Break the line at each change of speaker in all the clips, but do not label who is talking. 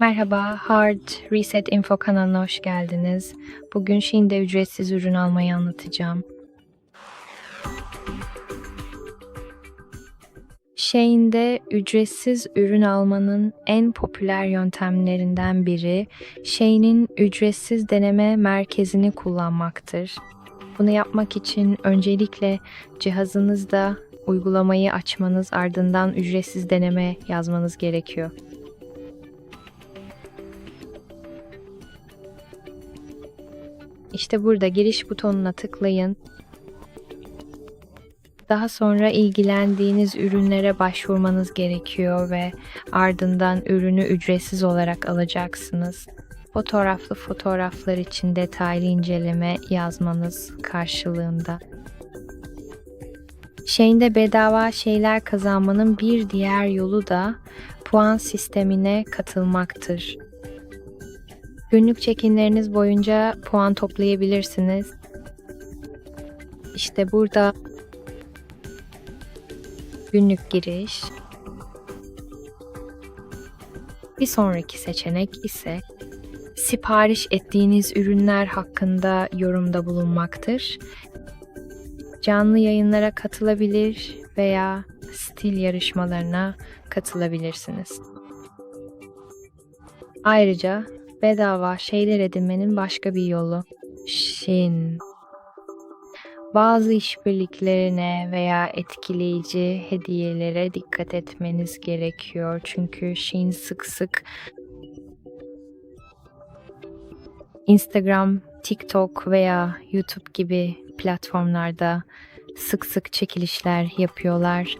Merhaba, Hard Reset Info kanalına hoş geldiniz. Bugün Shein'de ücretsiz ürün almayı anlatacağım. Shein'de ücretsiz ürün almanın en popüler yöntemlerinden biri Shein'in ücretsiz deneme merkezini kullanmaktır. Bunu yapmak için öncelikle cihazınızda uygulamayı açmanız ardından ücretsiz deneme yazmanız gerekiyor. İşte burada giriş butonuna tıklayın. Daha sonra ilgilendiğiniz ürünlere başvurmanız gerekiyor ve ardından ürünü ücretsiz olarak alacaksınız. Fotoğraflı fotoğraflar için detaylı inceleme yazmanız karşılığında. Şeyinde bedava şeyler kazanmanın bir diğer yolu da puan sistemine katılmaktır. Günlük çekinleriniz boyunca puan toplayabilirsiniz. İşte burada günlük giriş. Bir sonraki seçenek ise sipariş ettiğiniz ürünler hakkında yorumda bulunmaktır. Canlı yayınlara katılabilir veya stil yarışmalarına katılabilirsiniz. Ayrıca bedava şeyler edinmenin başka bir yolu. Shin. Bazı işbirliklerine veya etkileyici hediyelere dikkat etmeniz gerekiyor. Çünkü Shin sık sık Instagram, TikTok veya YouTube gibi platformlarda sık sık çekilişler yapıyorlar.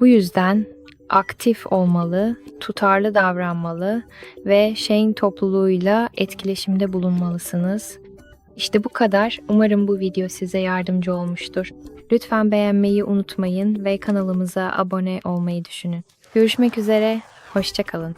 Bu yüzden aktif olmalı, tutarlı davranmalı ve Shane topluluğuyla etkileşimde bulunmalısınız. İşte bu kadar. Umarım bu video size yardımcı olmuştur. Lütfen beğenmeyi unutmayın ve kanalımıza abone olmayı düşünün. Görüşmek üzere, hoşçakalın.